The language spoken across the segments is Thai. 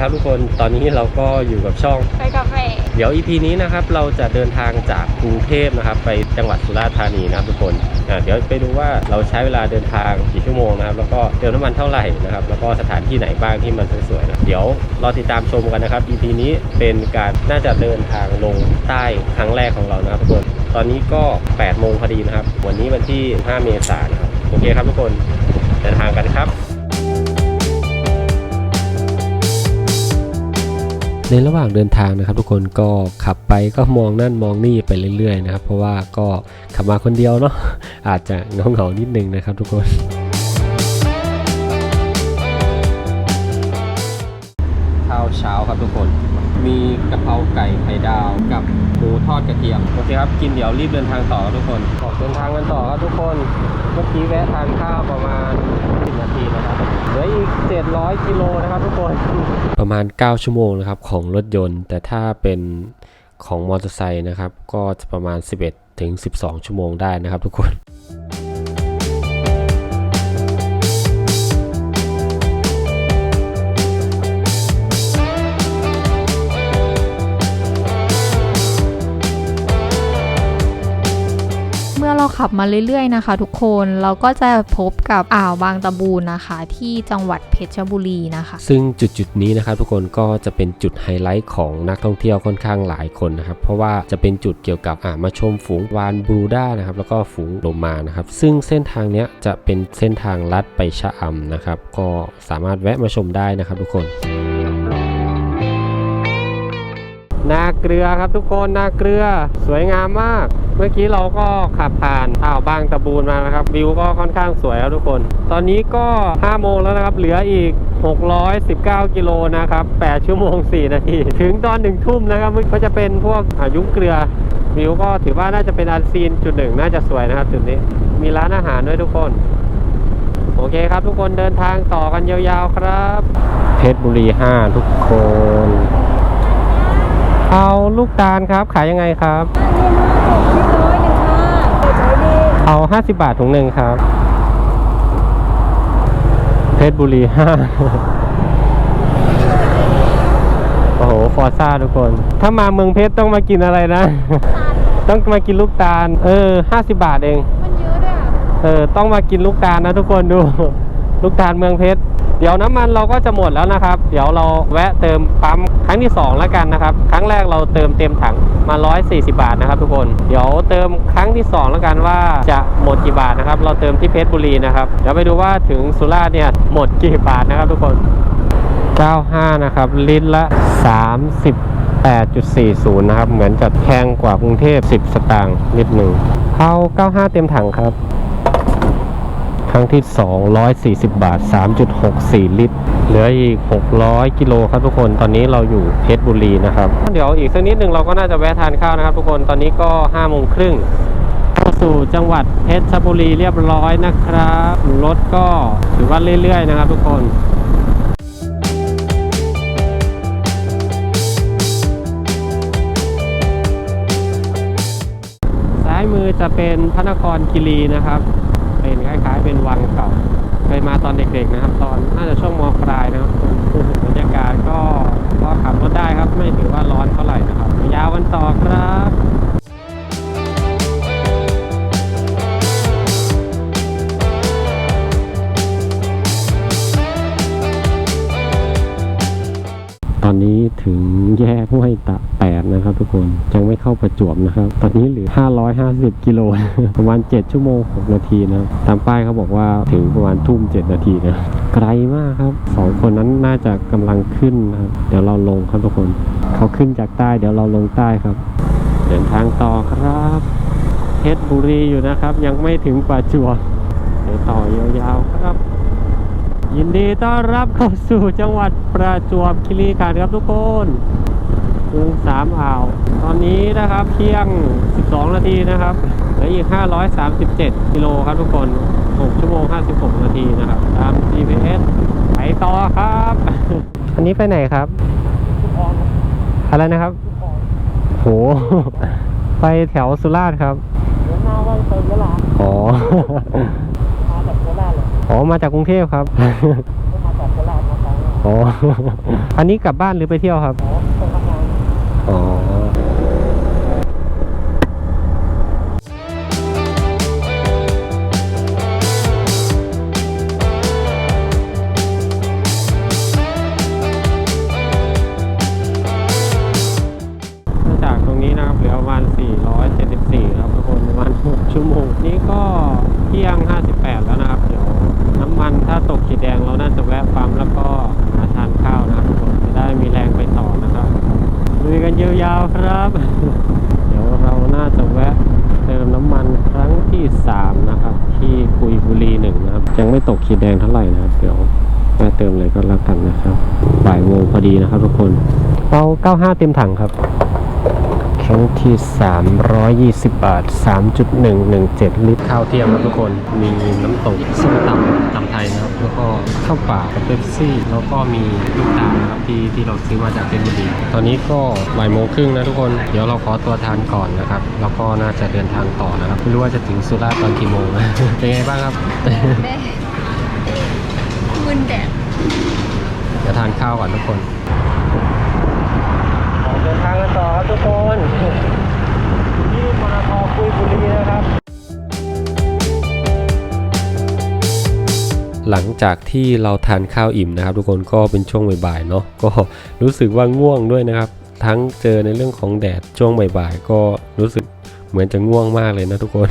ครับทุกคนตอนนี้เราก็อยู่กับช่อง ไปกาแฟเดี๋ยว EP นี้นะครับเราจะเดินทางจากกรุงเทพนะครับ ไปจังหวัดสุราษฎร์ธานีนะครับทุกคนอ่าเดี๋ยวไปดูว่าเราใช้เวลาเดินทางกี่ชั่วโมงนะครับ แล้วก็เติมน้ำมันเท่าไหร่นะครับ แล้วก็สถานที่ไหนบ้างที่มันสวยๆนะเดี๋ยวรอติดตามชมกันนะครับ EP นี้เป็นการน่าจะเดินทางลงใต้ครั้งแรกของเรานะครับทุกคนตอนนี้ก็8โมงพอดีนะครับ วันนี้วันที่ 5 เมษายนนะครับโอเคครับทุกคนเดินทางกันครับ ในระหว่างเดินทางนะครับ ทุกคนก็ขับไปก็มองนั่นมองนี่ไปเรื่อยๆนะครับ เพราะว่าก็ขับมาคนเดียวเนาะอาจจะเหงาๆนิดนึงนะครับ ทุกคนข้าวเช้าครับทุกคน มีกะเพราไก่ไข่ดาวกับหมูทอดกระเทียม โอเคครับ กินเดี๋ยวรีบเดินทางต่อครับทุกคนออกเดินทางกันต่อครับทุกคน เมื่อกี้แวะทานข้าวประมาณ 10 นาทีนะครับ เหลืออีก 700 กิโลนะครับทุกคน ประมาณ 9 ชั่วโมงนะครับของรถยนต์ แต่ถ้าเป็นของมอเตอร์ไซค์นะครับ ก็จะประมาณ 11 ถึง 12 ชั่วโมงได้นะครับทุกคน เราขับมาเรื่อยๆนะคะ ทุกคนเราก็จะพบกับอ่าวบางตะบูนนะคะ ที่จังหวัดเพชรบุรีนะคะ ซึ่งจุดจุดๆนี้นะครับทุกคนก็จะเป็นจุดไฮไลท์ของนักท่องเที่ยวค่อนข้างหลายคนนะครับ เพราะว่าจะเป็นจุดเกี่ยวกับอ่ามาชมฝูงวานบรูด้านะครับแล้วก็ฝูงโลมานะครับ ซึ่งเส้นทางเนี้ยจะเป็นเส้นทางลัดไปชะอำนะครับ ก็สามารถแวะมาชมได้นะครับทุกคน นาเกลือครับทุกคนนาเกลือสวยงามมาก เมื่อกี้เราก็ขับผ่านอ่าวบางตะบูนมานะครับวิวก็ค่อนข้างสวยครับทุกคน ตอนนี้ก็5โมงแล้วนะครับ เหลืออีก 619 กิโลนะครับ 8 ชั่วโมง 4 นาที ถึงตอนหนึ่งทุ่มนะครับก็จะเป็นพวกอายุงเกลือวิวก็ถือว่าน่าจะเป็นอันซีนจุดหนึ่งน่าจะสวยนะครับจุดนี้มีร้านอาหารด้วยทุกคน โอเคครับทุกคนเดินทางต่อกันยาวๆครับ เพชรบุรี 5 ทุกคน เอาลูกตาลครับ ขายยังไงครับ เอา 50 บาทถุงหนึ่งครับ เพชรบุรี5โอ้โห ฟอร์ซ่าทุกคน ถ้ามาเมืองเพชรต้องมากินอะไรนะ ต้องมากินลูกตาล เออ 50 บาทเอง มันเยอะด้วยอะ เออ ต้องมากินลูกตาลนะทุกคนดู ลูกตาลเมืองเพชร เดี๋ยวน้ำมันเราก็จะหมดแล้วนะครับ เดี๋ยวเราแวะเติมปั๊มค รั้งที่2แล้วกันนะครับ ครั้งแรกเราเติมเต็มถังมา 140 บาทนะครับ ทุกคน เดี๋ยวเติมครั้งที่ 2 แล้วกันว่าจะหมดกี่บาทนะครับ เราเติมที่เพชรบุรีนะครับ เดี๋ยวไปดูว่าถึงสุราษฎร์เนี่ยหมดกี่บาทนะครับ ทุกคน 95 นะครับ ลิตรละ 38.40 นะครับ เหมือนจะแพงกว่ากรุงเทพ 10 สตางค์นิดหนึ่งเอา 95 เต็มถังครับ ครั้งที่240 บาท 3.64 ลิตร เหลืออีก 600 กิโลครับทุกคนตอนนี้เราอยู่เพชรบุรีนะครับ เดี๋ยวอีกสักนิดหนึ่งเราก็น่าจะแวะทานข้าวนะครับ ทุกคนตอนนี้ก็5โมงครึ่งเข้าสู่จังหวัดเพชรบุรีเรียบร้อยนะครับรถก็ถือว่าเรื่อยๆนะครับ ทุกคนซ้ายมือจะเป็นพระนครคีรีนะครับ เป็นคล้ายๆ เป็นวังเก่าเคยมาตอนเด็กๆนะครับ ทุกคนยังไม่เข้าประจวบนะครับ ตอนนี้เหลือ 550 กิโล ประมาณ 7 ชั่วโมง 6 นาทีนะตามป้ายเขาบอกว่าถึงประมาณทุ่ม 7 นาทีนะไกลมากครับสองคนนั้นน่าจะกำลังขึ้นนะครับเดี๋ยวเราลงครับทุกคน เขาขึ้นจากใต้เดี๋ยวเราลงใต้ครับ เดินทางต่อครับเพชรบุรีอยู่นะครับ ยังไม่ถึงประจวบเดี๋ยวต่อยาวๆครับยินดีต้อนรับเข้าสู่จังหวัดประจวบคีรีขันธ์ครับทุกคน เมืองสามอ่าว ตอนนี้นะครับเที่ยง 12 นาทีนะครับเหลืออีก 537 กิโลครับทุกคน 6 ชั่วโมง 56 นาทีนะครับ ตาม GPS ไปต่อครับ อันนี้ไปไหนครับ อะไรนะครับ โห ไปแถวสุราษฎร์ครับเดี๋ยวหน้าว่าไปยะลาอ๋อ มาจากโคราชเลยอ๋อ มาจากกรุงเทพครับไม่มาจากโคราชมาฟังว่าอ๋อ อันนี้กลับบ้านหรือไปเที่ยวครับ อ๋อ เติมเลยก็แล้วกันนะครับบ่ายโมงพอดีนะครับทุกคนเอา 95 เต็มถังครับครั้งที่ 320 บาท 3.117 ลิตรข้าวเที่ยงครับทุกคน มีน้ำตกส้มตำตำไทยนะครับ แล้วก็ข้าวเปล่ากับเป๊ปซี่ แล้วก็มีลูกตาลนะครับที่ที่เราซื้อมาจากเพชรบุรี ตอนนี้ก็บ่ายโมงครึ่งนะทุกคน เดี๋ยวเราขอตัวทานก่อนนะครับ แล้วก็น่าจะเดินทางต่อนะครับ ไม่รู้ว่าจะถึงสุราษฎร์ตอนกี่โมงนะ เป็นไงบ้างครับแม่มึนแดด เดี๋ยวทานข้าวก่อนทุกคนออกเดินทางกันต่อครับทุกคนที่มณฑลกุยบุรีนะครับ หลังจากที่เราทานข้าวอิ่มนะครับ ทุกคนก็เป็นช่วงบ่ายๆเนาะก็รู้สึกว่าง่วงด้วยนะครับ ทั้งเจอในเรื่องของแดดช่วงบ่ายๆก็รู้สึกเหมือนจะง่วงมากเลยนะทุกคน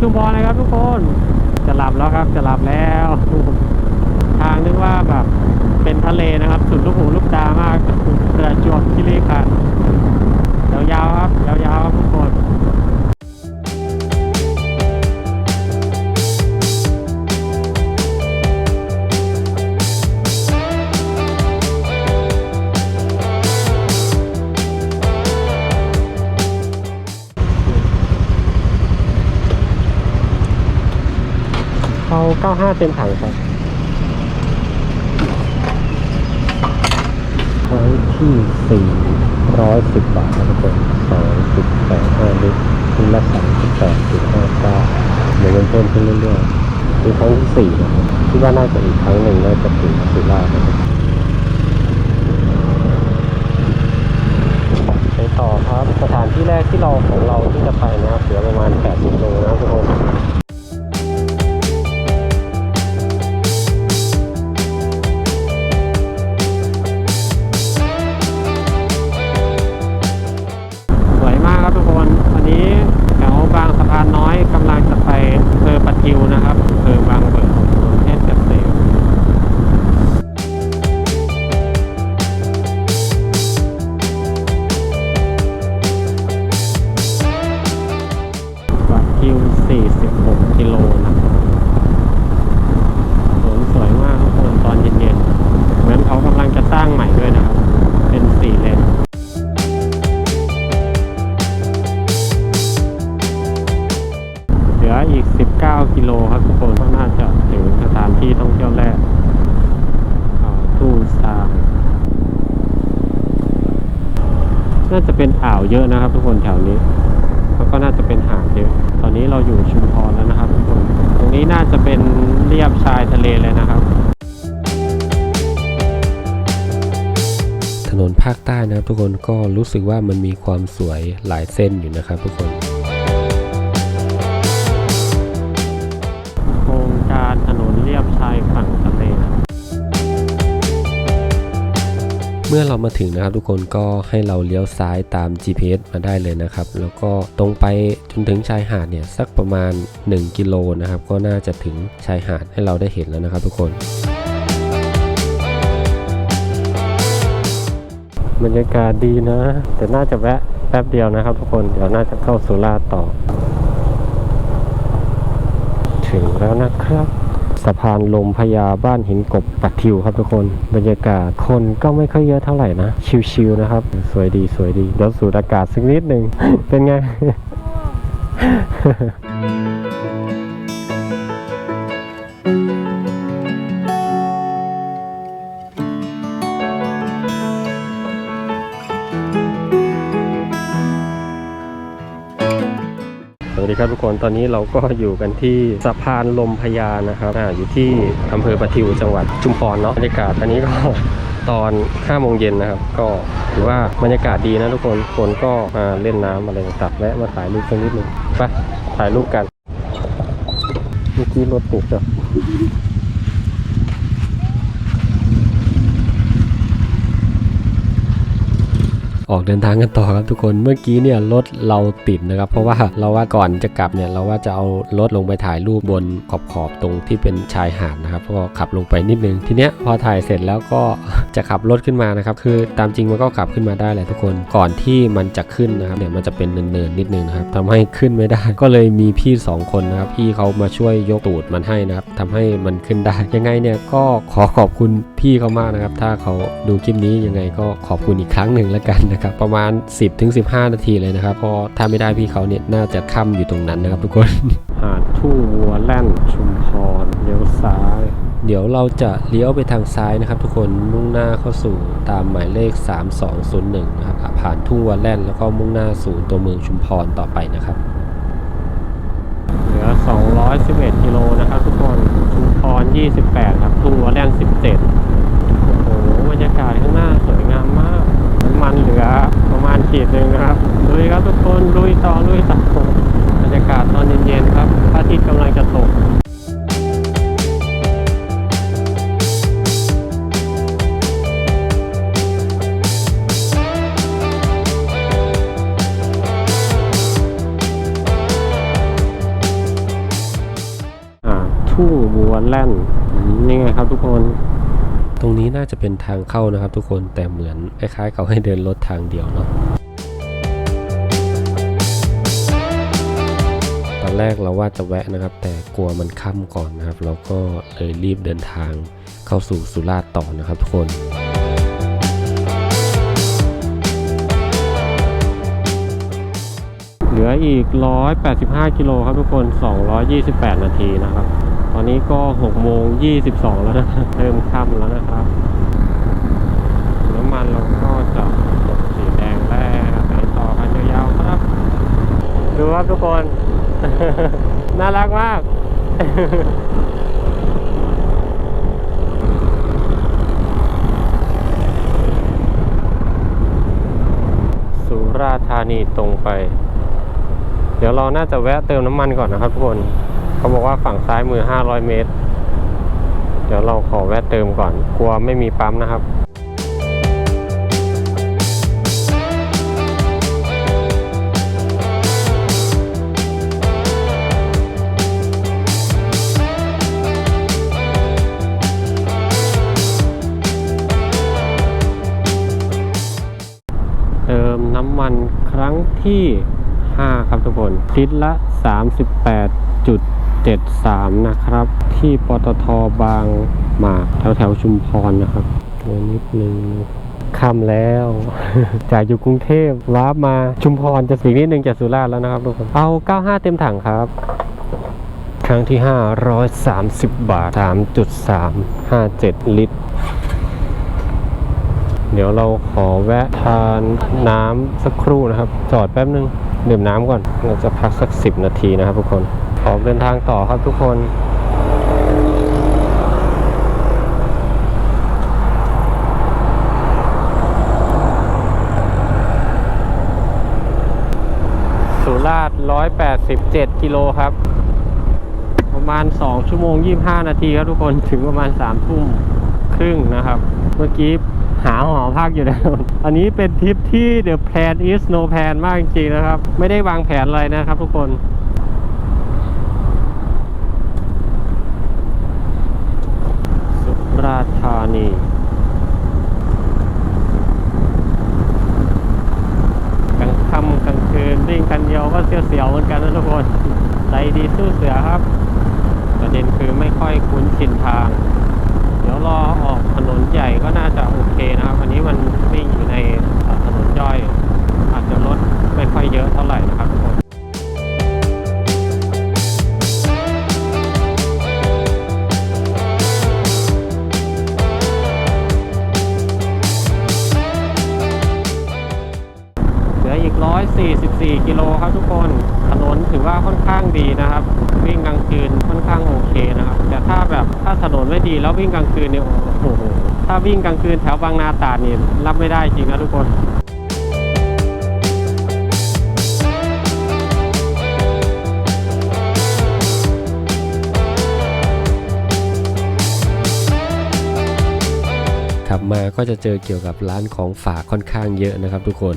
ชุมพรเลยครับทุกคน จะหลับแล้วครับ จะหลับแล้ว ทางนึกว่าแบบเป็นทะเลนะครับ สุดลูกหู 95 เต็มถังครับครั้งที่ 410 บาทครับทุกคน2.85ลิตรชิ้นละ38.59เหมือนกันเพิ่มขึ้นเรื่อยๆคือครั้งที่4นะครับคิดว่าน่าจะอีกครั้งหนึ่งน่าจะถึงสุราษฎร์นะครับไปต่อครับสถานที่แรกที่เราของเราที่จะไปนะครับเหลือประมาณ 80โลนะครับทุกคน 9 กิโลครับทุกคนก็น่าจะถึงสถานที่ท่องเที่ยวแรกตูซางน่าจะเป็นอ่าวเยอะนะครับ ทุกคนแถวนี้ แล้วก็น่าจะเป็นหาดเยอะ ตอนนี้เราอยู่ชุมพรแล้วนะครับทุกคน ตรงนี้น่าจะเป็นเรียบชายทะเลเลยนะครับ ถนนภาคใต้นะครับทุกคนก็รู้สึกว่ามันมีความสวยหลายเส้นอยู่นะครับทุกคน เมื่อเรามาถึงนะครับทุกคนก็ให้เราเลี้ยวซ้ายตาม GPS มาได้เลยนะครับ แล้วก็ตรงไปจนถึงชายหาดเนี่ยสักประมาณ 1 กิโลนะครับ ก็น่าจะถึงชายหาดให้เราได้เห็นแล้วนะครับ ทุกคนบรรยากาศดีนะ แต่น่าจะแวะแป๊บเดียวนะครับ ทุกคนเดี๋ยวน่าจะเข้าสุราต่อ ถึงแล้วนะครับ สะพานลมพญาบ้านหินกบปัดทิวครับทุกคน บรรยากาศคนก็ไม่ค่อยเยอะเท่าไหร่นะ ชิวๆนะครับ สวยดีสวยดีเดี๋ยวสูดอากาศสักนิดหนึ่งเป็นไง ครับทุกคนตอนนี้เราก็อยู่กันที่สะพานลมพญานะครับอ่าอยู่ที่อำเภอประทิวจังหวัดชุมพรเนาะบรรยากาศตอนนี้ก็ตอน5โมงเย็นนะครับ ก็ถือว่าบรรยากาศดีนะทุกคนคนก็มาเล่นน้ำอะไรต่างๆและมาถ่ายรูปสักนิดหนึงไปถ่ายรูปกันเมื่อกี้รถติดจ้ะ ออกเดินทางกันต่อครับทุกคนเมื่อกี้เนี่ยรถเราติดนะครับ เพราะว่าเราว่าก่อนจะกลับเนี่ยเราว่าจะเอารถลงไปถ่ายรูปบนขอบขอบตรงที่เป็นชายหาดนะครับก็ขับลงไปนิดนึงทีเนี้ยพอถ่ายเสร็จแล้วก็จะขับรถขึ้นมานะครับคือตามจริงมันก็ขับขึ้นมาได้แหละทุกคนก่อนที่มันจะขึ้นนะครับเนี่ยมันจะเป็นเนินๆนิดนึงนะครับทำให้ขึ้นไม่ได้ ก็เลยมีพี่สองคนนะครับพี่เขามาช่วยยกตูดมันให้นะครับทำให้มันขึ้นได้ยังไงเนี่ยก็ขอขอบคุณพี่เขามากนะครับ ถ้าเขาดูคลิปนี้ยังไงก็ขอบคุณอีกครั้งหนึ่งแล้วกันนะครับประมาณ 10-15ถึง15 นาทีเลยนะครับเพอถ้าไม่ได้พี่เขาเนี่ยน่าจะค่ำอยู่ตรงนั้นนะครับทุกคน หาดทุ่งวัวแล่นชุมพรเลี้ยวซ้าย เดี๋ยวเราจะเลี้ยวไปทางซ้ายนะครับทุกคนมุ่งหน้าเข้าสู่ตามหมายเลข 3201นะครับอะผ่านทุ่งวัวแล่นแล้วก็มุ่งหน้าสู่ตัวเมืองชุมพรต่อไปนะครับเหลือ 211กิโลนะครับทุกคนชุมพร 28 ครับทุ่งวัวแล่น 17 โอ้โหบรรยากาศข้างหน้าสวยงามมาก น้ำมันเหลือประมาณขีดหนึ่งนะครับลุยครับทุกคนลุยต่อลุยต่อบรรยากาศตอนเย็นๆครับพระอาทิตย์กำลังจะตกอ่าทุ่งบัวแล่นนี่ไงครับทุกคน ตรงนี้น่าจะเป็นทางเข้านะครับทุกคนแต่เหมือนคล้ายๆเขาให้เดินรถทางเดียวเนาะตอนแรกเราว่าจะแวะนะครับ แต่กลัวมันค่ำก่อนนะครับ เราก็เลยรีบเดินทางเข้าสู่สุราษฎร์ต่อนะครับทุกคนเหลืออีก 185 กิโลครับทุกคน 228 นาทีนะครับ ตอนนี้ก็6โมง22 แล้วนะเริ่มค่ำแล้วนะครับ น้ำมันเราก็จะหมดสีแดงแล้วไปต่อกันยาวๆครับ ดูครับทุกคน น่ารักมากสุราธานีตรงไป เดี๋ยวเราน่าจะแวะเติมน้ำมันก่อนนะครับทุกคน เขาบอกว่าฝั่งซ้ายมือ 500 เมตร เดี๋ยวเราขอแวะเติมก่อน กลัวไม่มีปั๊มนะครับเติมน้ำมันครั้งที่ 5 ครับทุกคนลิตรละ 73 นะครับ ที่ปตทบางหมากแถวแถวชุมพรนะครับตัวนิดนึงค่ำแล้ว จากอยู่กรุงเทพว้าร์ปมาชุมพรจะอีนิดนึงจากสุราษฎร์แล้วนะครับทุกคนเอา 95 เต็มถังครับ ครั้งที่ 530 บาท 3.357 ลิตร เดี๋ยวเราขอแวะทานน้ำสักครู่นะครับ จอดแป๊บนึงดื่มน้ำก่อนเราจะพักสัก 10 นาทีนะครับทุกคน ออกเดินทางต่อครับทุกคนสุราษฎร์187 กิโลครับ ประมาณ 2 ชั่วโมง 25 นาทีครับทุกคนถึงประมาณ 3 ทุ่มครึ่งนะครับ เมื่อกี้หาหอพักอยู่นะอันนี้เป็นทริปที่ The plan is no plan มากจริงๆนะครับ ไม่ได้วางแผนอะไรนะครับทุกคน สุราษฎร์ธานี กลางค่ำกลางคืนวิ่งคันเดียวก็เสียวๆเหมือนกันนะทุกคนใจดีสู้เสือครับแต่ประเด็นคือไม่ค่อยคุ้นชินทาง เดี๋ยวรอออกถนนใหญ่ก็น่าจะโอเคนะครับวันนี้มันวิ่งอยู่ในถนนย่อย อาจจะรถไม่ค่อยเยอะเท่าไหร่นะครับทุกคน 4 กิโลครับทุกคนถนนถือว่าค่อนข้างดีนะครับ วิ่งกลางคืนค่อนข้างโอเคนะครับ แต่ถ้าแบบถ้าถนนไม่ดีแล้ววิ่งกลางคืนเนี่ยโอ้โหถ้าวิ่งกลางคืนแถวบางนาตาดนี่รับไม่ได้จริงนะทุกคนขับมาก็จะเจอเกี่ยวกับร้านของฝากค่อนข้างเยอะนะครับทุกคน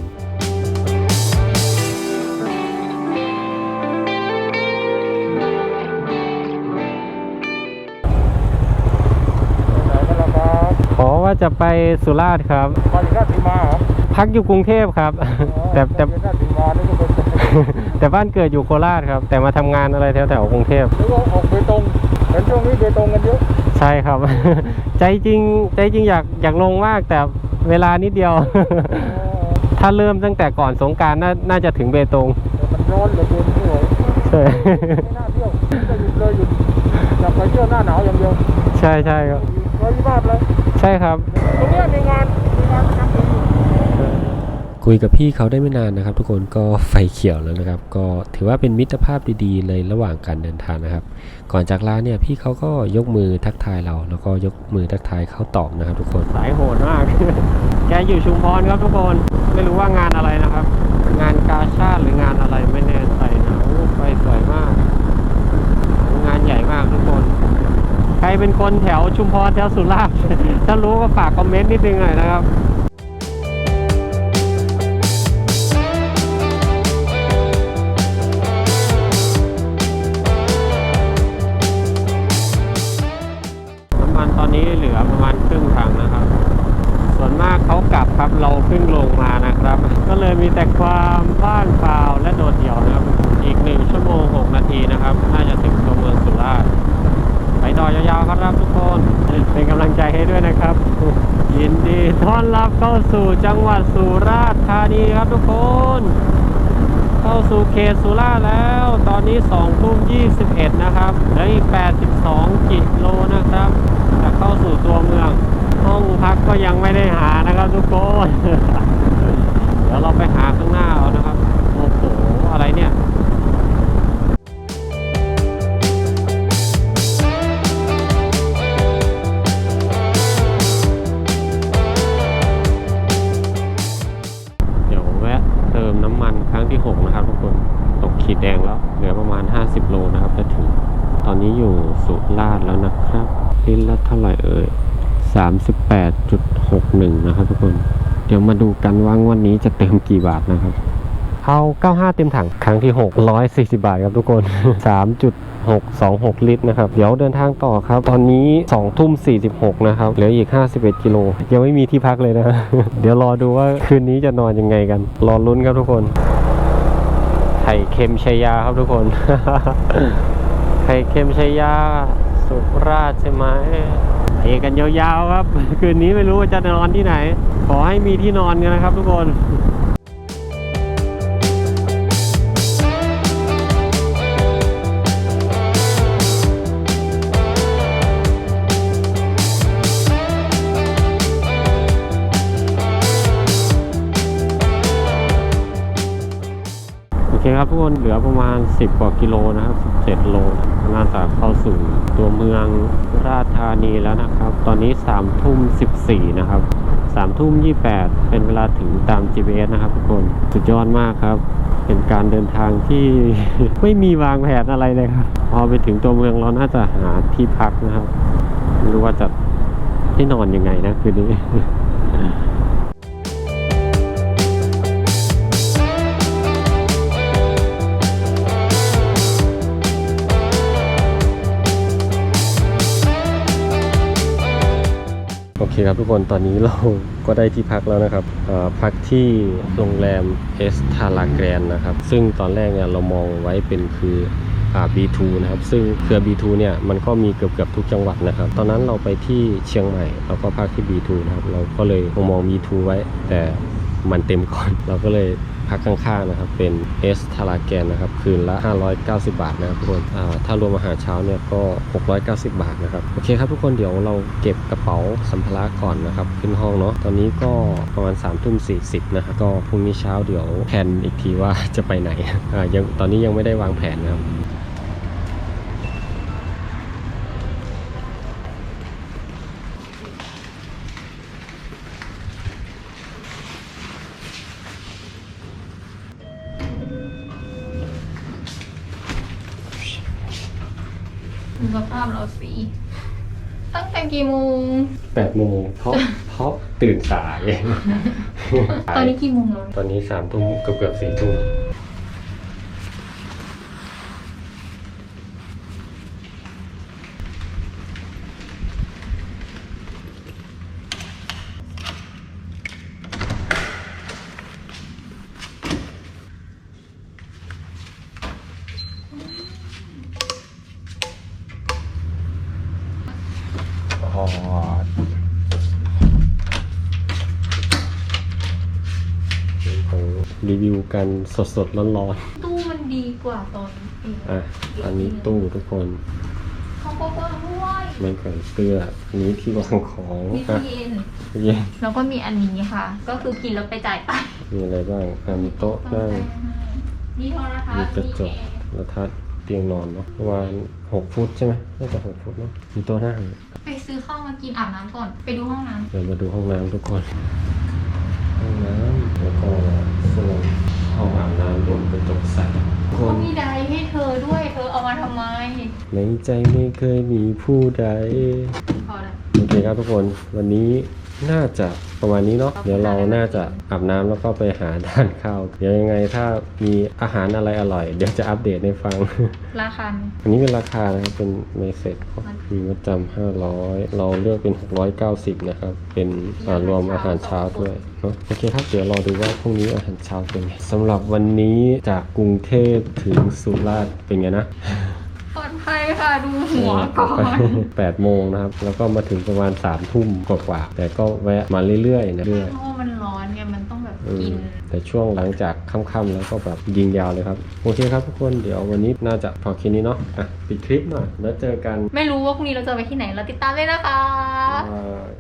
จะไปสุราษฎร์ครับมาจากราชสีมาเหรอพักอยู่กรุงเทพครับ แต่แต่มาจากราชสีมานี่ก็เป็นแต่บ้านเกิดอยู่โคราชครับ แต่มาทำงานอะไรแถวแถวๆกรุงเทพ หรือว่าออกเบตงเห็นช่วงนี้เบตงกันเยอะใช่ครับ ใจจริงใจจริงอยากอยากลงมากแต่เวลานิดเดียวถ้าเริ่มตั้งแต่ก่อนสงกรารน่าน่าจะถึงเบตงแต่มันร้อนเหลือเกินไม่ไหวใช่ ไม่น่าเที่ยวจะหยุดเลยหยุดอยากไปเที่ยวหน้าหนาวอย่างเดียว ใช่ใช่ครับ ร้อยยี่สิบาทเลย ใช่ครับตรงเนี้ยมีงานมีงานประจำปีอยู่คุยกับพี่เขาได้ไม่นานนะครับ ทุกคนก็ไฟเขียวแล้วนะครับ ก็ถือว่าเป็นมิตรภาพดีๆ เลยระหว่างการเดินทางนะครับ ก่อนจากร้านเนี่ยพี่เขาก็ยกมือทักทายเรา แล้วก็ยกมือทักทายเขาตอบนะครับ ทุกคนสายโหดมาก แกอยู่ชุมพรครับทุกคนไม่รู้ว่างานอะไรนะครับ งานกาชาติหรืองานอะไรไม่แน่ใจนะโอ้ไฟสวยมาก งานใหญ่มากทุกคน ใครเป็นคนแถวชุมพรแถวสุราษฎร์ถ้ารู้ก็ฝากคอมเมนต์นิดนึงหน่อยนะครับน้ำมันตอนนี้เหลือประมาณครึ่งถังนะครับ ส่วนมากเขากลับครับเราเพิ่งลงมานะครับ ก็เลยมีแต่ความว่างเปล่าและโดดเดี่ยวนะครับ อีกหนึ่งชั่วโมง 6 นาทีนะครับ น่าจะถึงตัวเมืองสุราษฎร์ไป ต่อยาวๆครับทุกคน เป็นกำลังใจให้ด้วยนะครับ ยินดีต้อนรับเข้าสู่จังหวัดสุราษฎร์ธานีครับทุกคน เข้าสู่เขตสุราษฎร์แล้ว ตอนนี้2ทุ่ม21 นะครับเหลืออีก 82 กิโลนะครับ จะเข้าสู่ตัวเมือง ห้องพักก็ยังไม่ได้หานะครับทุกคน เดี๋ยวเราไปหาข้างหน้าเอานะครับ โอ้โห อะไรเนี่ย สุราษฎร์แล้วนะครับลิตรละเท่าไหร่เอ่ย38.61 นะครับทุกคน เดี๋ยวมาดูกันว่างวันนี้จะเติมกี่บาทนะครับเอา95 เต็มถัง ครั้งที่6 140 บาทครับทุกคน 3.626 ลิตรนะครับ เดี๋ยวเดินทางต่อครับ ตอนนี้ 2 ทุ่ม 46 นะครับ เหลืออีก 51 กิโล ยังไม่มีที่พักเลยนะ เดี๋ยวรอดูว่าคืนนี้จะนอนยังไงกัน รอลุ้นครับทุกคน ไข่เค็มชัยยาครับทุกคน ไข่เค็มชัยยา สุราษฎร์ใช่ไหมไปกันยาวๆครับ คืนนี้ไม่รู้ว่าจะนอนที่ไหน ขอให้มีที่นอนกันนะครับทุกคน ทุกคนเหลือประมาณ 10 กว่ากิโลนะครับ 17 โลนะน่าจะเข้าสู่ตัวเมืองราชธานีแล้วนะครับ ตอนนี้3ทุ่ม14 นะครับ3ทุ่ม28 เป็นเวลาถึงตาม GPS นะครับทุกคนสุดยอดมากครับ เป็นการเดินทางที่ ไม่มีวางแผนอะไรเลยครับ พอไปถึงตัวเมืองเราน่าจะหาที่พักนะครับไม่รู้ว่าจะได้นอนยังไงนะคืนนี้ โอเคครับทุกคนตอนนี้เราก็ได้ที่พักแล้วนะครับพักที่โรงแรมเอสทาราแกรนนะครับ ซึ่งตอนแรกเนี่ยเรามองไว้เป็นคืออ่า B2 นะครับ ซึ่งเครือ B2 เนี่ยมันก็มีเกือบเกือบๆทุกจังหวัดนะครับ ตอนนั้นเราไปที่เชียงใหม่เราก็พักที่ B2 นะครับ เราก็เลยมอง B2 ไว้ แต่มันเต็มก่อนเราก็เลย พักข้างๆนะครับ เป็น S ทาราแกนนะครับ คืนละ 590 บาทนะครับทุกคนถ้ารวมอาหารเช้าเนี่ยก็ 690 บาทนะครับ โอเคครับทุกคนเดี๋ยวเราเก็บกระเป๋าสัมภาระก่อนนะครับ ขึ้นห้องเนาะตอนนี้ก็ประมาณ3ทุ่มสีนะครับก็พรุ่งนี้เช้าเดี๋ยวแผนอีกทีว่าจะไปไหนยังตอนนี้ยังไม่ได้วางแผนนะครับ ดูสภาพเราสิตั้งแต่ กี่โมง8โมงเพราะเพราะตื่นสาย ตอนนี้กี่โมงแล้ว ตอนนี้สามทุ่มเกือบเกือบสี่ทุ่ม อ๋อของรีวิว กันสดๆร้อนตู้มันดีกว่าตอนนี้ๆอะอันนี้ตู้ทุกคนเขาก็ว่างด้วยไม่ก่อนเสื้ออันนี้ที่วางของมีอะตู้เย็นเย็นแล้วก็มีอันนี้ค่ะ ก็คือกินแล้วไปจ่ายตังค์มีอะไรบ้างอะมีโต๊ะนั่งมีโทรทัศมีน์กระจมีกแอร์แล้วทัดเตียงนอนเนาะประมาณหกฟุตใช่ไหมน่าจะหกฟุตเนาะมีโต๊ะนั่งไปซื้อข้าวมากินอาบน้ำก่อน ไปดูห้องน้ำเดี๋ยวมาดูห้องน้ำทุกคน ห้องน้ำแล้วก็ส่วนห้องอาบน้ำรวมกระจกใสทุกคเขานมีไดร์ให้เธอด้วย เธอเอามาทำไม ในใจไม่เคยมีผู้ใด พอแล้วโอเคครับทุกคนวันนี้ น่าจะประมาณนี้เนาะเดี๋ยวเราน่าจะอาบน้ำแล้วก็ไปหาทานข้าว เดี๋ยวยังไงถ้ามีอาหารอะไรอร่อย เดี๋ยวจะอัปเดตให้ฟัง ราคาไหมอันนี้เป็นราคานะครับเป็นเมสเซจมีมัดจำห้าร้อยเราเลือกเป็น690นะครับ เป็นอ่ารวมอาหารเช้าด้วยเนาะโอเคครับเดี๋ยวรอดูว่าพรุ่งนี้อาหารเช้าเป็นไงสำหรับวันนี้จากกรุงเทพถึงสุราษฎร์เป็นไงนะ ปลอดภัยค่ะ ดูหัวก่อนแปดโมงนะครับ แล้วก็มาถึงประมาณสามทุ่มกว่าๆแต่ก็แวะมาเรื่อยๆนะเรื่อยเพราะว่ามันร้อนไงมันต้องแบบอืกิมนแต่ช่วงหลังจากค่ำๆแล้วก็แบบยิงยาวเลยครับ โอเคครับทุกคนเดี๋ยววันนี้น่าจะพอแค่นี้เนาะอะปิดคลิปหน่อยแล้วเจอกันไม่รู้ว่าพรุ่งนี้เราจะไปที่ไหนเราติดตามเลยนะคะบ๊ายบาย